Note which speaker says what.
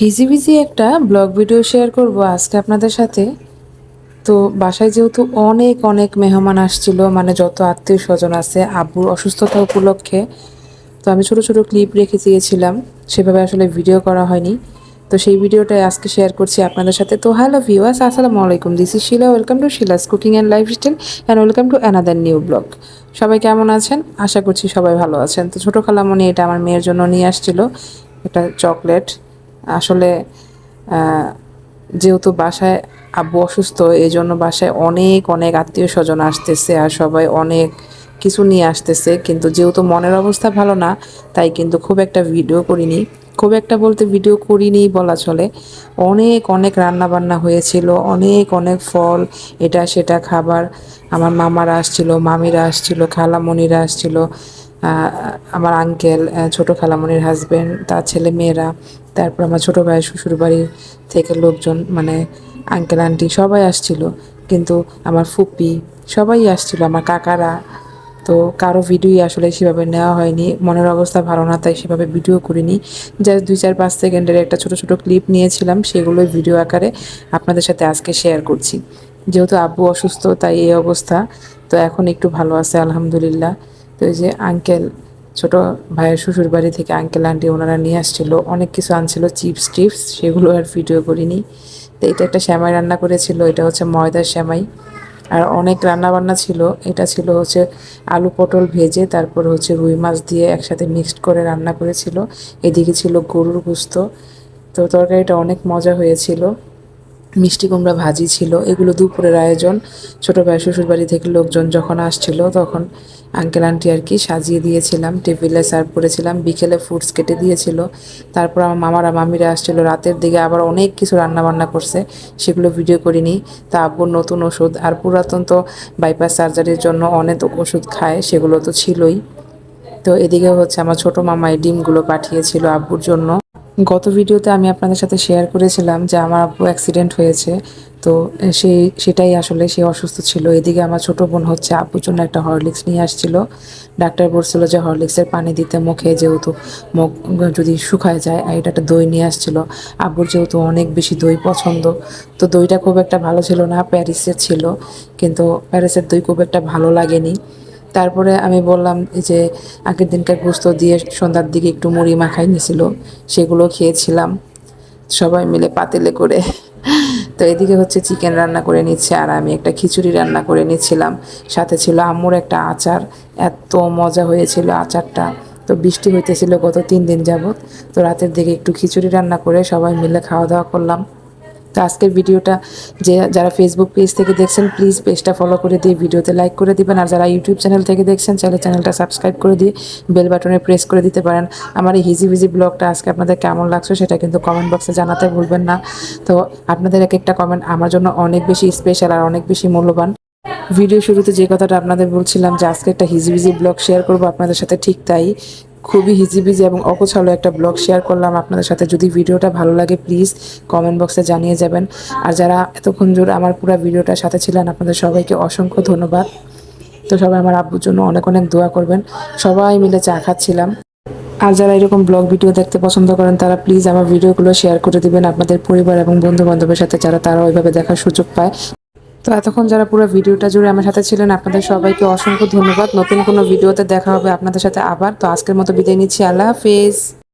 Speaker 1: হিজিবিজি একটা blog video share করব আজকে আপনাদের সাথে। তো বাসায় যেহেতু অনেক অনেক মেহমান আসছিল মানে যত আত্মীয় স্বজন আছে, আব্বুর অসুস্থতা উপলক্ষে, তো আমি ছোট ছোট ক্লিপ রেখে দিয়েছিলাম। সেভাবে আসলে ভিডিও করা হয়নি। তো সেই ভিডিওটাই আজকে শেয়ার করছি আপনাদের সাথে। তো হ্যালো ভিউয়ার্স, আসসালামু আলাইকুম। This is Shila welcome to Shila's cooking and life style and welcome to another new blog সবাই কেমন আছেন? আশা করছি সবাই ভালো আছেন। তো ছোটো খালামণি এটা আমার মেয়ের জন্য নিয়ে আসছিল, একটা চকলেট। আসলে যেহেতু বাসায় আব্বু অসুস্থ এই জন্য বাসায় অনেক অনেক আত্মীয় স্বজন আসতেছে আর সবাই অনেক কিছু নিয়ে আসতেছে। কিন্তু যেহেতু মনের অবস্থা ভালো না, তাই কিন্তু খুব একটা ভিডিও করিনি। খুব একটা বলতে ভিডিও করিনি বলা চলে। অনেক অনেক রান্না বান্না হয়েছিল, অনেক অনেক ফল, এটা সেটা খাবার। আমার মামারা আসছিল, মামিরা আসছিল খালামণিরা আসছিল। আমার আঙ্কেল ছোটো খালামণির হাজবেন্ড তার ছেলে মেয়েরা, তারপর আমার ছোটো ভাই, শ্বশুর বাড়ি থেকে লোকজন মানে আঙ্কেল আন্টি সবাই আসছিল। কিন্তু আমার ফুপি সবাই আসছিল, আমার কাকারা। তো কারও ভিডিওই আসলে সেভাবে নেওয়া হয়নি। মনের অবস্থা ভালো না, তাই সেভাবে ভিডিও করিনি। জাস্ট দুই চার পাঁচ সেকেন্ডের একটা ছোট ছোট ক্লিপ নিয়েছিলাম, সেগুলোই ভিডিও আকারে আপনাদের সাথে আজকে শেয়ার করছি। যেহেতু আব্বু অসুস্থ, তাই এই অবস্থা। তো এখন একটু ভালো আছে, আলহামদুলিল্লাহ। তো এই যে আঙ্কেল ছোট ভাইয়ের শ্বশুর বাড়ি থেকে আঙ্কেল আন্টি ওনারা নিয়ে আসছিল, অনেক কিছু আনছিল চিপস টিপস, সেগুলো আর ভিডিও করিনি। তো এটা একটা শ্যামাই রান্না করেছিল, এটা হচ্ছে ময়দার শ্যামাই আর অনেক রান্না বান্না ছিল, এটা ছিল হচ্ছে আলু পটল ভেজে, তারপর হচ্ছে রুই মাছ দিয়ে একসাথে মিক্সড করে রান্না করেছিল। এদিকে ছিল গরুর গুস্ত, তো তরকারিটা অনেক মজা হয়েছিল। মিষ্টি কুমড়া ভাজি ছিল, এগুলো দুপুরের আয়োজন। ছোটো ভাই শ্বশুর বাড়ি থেকে লোকজন যখন আসছিল, তখন আঙ্কেল আন্টি আর কি সাজিয়ে দিয়েছিলাম। টেবিলে সার্ভ করেছিলাম, বিকেলে ফ্রুটস কেটে দিয়েছিল। তারপর আমার মামারা, মামিরা আসছিল। রাতের দিকে আবার অনেক কিছু রান্না বান্না করছে, সেগুলো ভিডিও করিনি। তা আব্বুর নতুন ওষুধ আর পুরাতন তো বাইপাস সার্জারির জন্য অনেক ওষুধ খায়, সেগুলো তো ছিলই। তো এদিকে হচ্ছে আমার ছোট মামা এই ডিমগুলো পাঠিয়েছিল আব্বুর জন্য। গত ভিডিওতে আমি আপনাদের সাথে শেয়ার করেছিলাম যে আমার আব্বু অ্যাক্সিডেন্ট হয়েছে। তো সেই সেটাই আসলে সে অসুস্থ ছিল। এদিকে আমার ছোট বোন হচ্ছে আব্বুর জন্য একটা হরলিক্স নিয়ে আসছিল। ডাক্তার বলছিল যে হরলিক্সের পানি দিতে মুখে যেহেতু মুখ যদি শুকায় যায়, আর এটা একটা দই নিয়ে আসছিল। আব্বুর যেহেতু অনেক বেশি দই পছন্দ, তো দইটা খুব একটা ভালো ছিল না প্যারিসের ছিল। কিন্তু প্যারিসের দই খুব একটা ভালো লাগেনি। তারপরে আমি বললাম যে আগের দিনকার গোস্ত দিয়ে সন্ধ্যার দিকে একটু মুড়ি মাখাই নিয়েছিল সেগুলো খেয়েছিলাম। সবাই মিলে পাতিলে করে। তো এদিকে হচ্ছে চিকেন রান্না করে নিচ্ছে, আর আমি একটা খিচুড়ি রান্না করে নিচ্ছিলাম সাথে ছিল আম্মুর একটা আচার, এত মজা হয়েছিল আচারটা। তো বৃষ্টি হইতেছিল গত তিন দিন যাবত তো রাতের দিকে একটু খিচুড়ি রান্না করে সবাই মিলে খাওয়া দাওয়া করলাম। তো আজকের ভিডিওটা যে যারা ফেসবুক পেজ থেকে দেখছেন প্লিজ পেজটা ফলো করে দিয়ে ভিডিওতে লাইক করে দিবেন। আর যারা ইউটিউব চ্যানেল থেকে দেখছেন চাইলে চ্যানেলটা সাবস্ক্রাইব করে দিয়ে বেল বাটনে প্রেস করে দিতে পারেন। আমার এই হিজি ভিজি ব্লগটা আজকে আপনাদের কেমন লাগছে সেটা কিন্তু কমেন্ট বক্সে জানাতে ভুলবেন না। তো আপনাদের এক একটা কমেন্ট আমার জন্য অনেক বেশি স্পেশাল আর অনেক বেশি মূল্যবান। ভিডিও শুরুতে যে কথাটা আপনাদের বলছিলাম যে আজকে একটা হিজিবিজি ব্লগ শেয়ার করব, আপনাদের সাথে ঠিক তাই। খুবই হিজিবিজি এবং অকোছালো একটা ব্লগ শেয়ার করলাম আপনাদের সাথে। যদি ভিডিওটা ভালো লাগে প্লিজ কমেন্ট বক্সে জানিয়ে যাবেন। আর যারা এতক্ষণ জোরে আমার পুরো ভিডিওটার সাথে ছিলেন, আপনাদের সবাইকে অসংখ্য ধন্যবাদ। তো সবাই আমার আব্বুর জন্য অনেক অনেক দোয়া করবেন। সবাই মিলে চা খাচ্ছিলাম। আর যারা এরকম ব্লগ ভিডিও দেখতে পছন্দ করেন, তারা প্লিজ আমার ভিডিওগুলো শেয়ার করে দিবেন। আপনাদের পরিবার এবং বন্ধু বান্ধবের সাথে যারা তারা ওইভাবে দেখার সুযোগ পায়। তো এতক্ষণ যারা পুরো ভিডিওটা জুড়ে আমার সাথে ছিলেন, আপনাদের সবাইকে অসংখ্য ধন্যবাদ। নতুন কোনো ভিডিওতে দেখা হবে আপনাদের সাথে আবার। তো আজকের মতো বিদায় নিচ্ছি। আল্লাহ হাফেজ।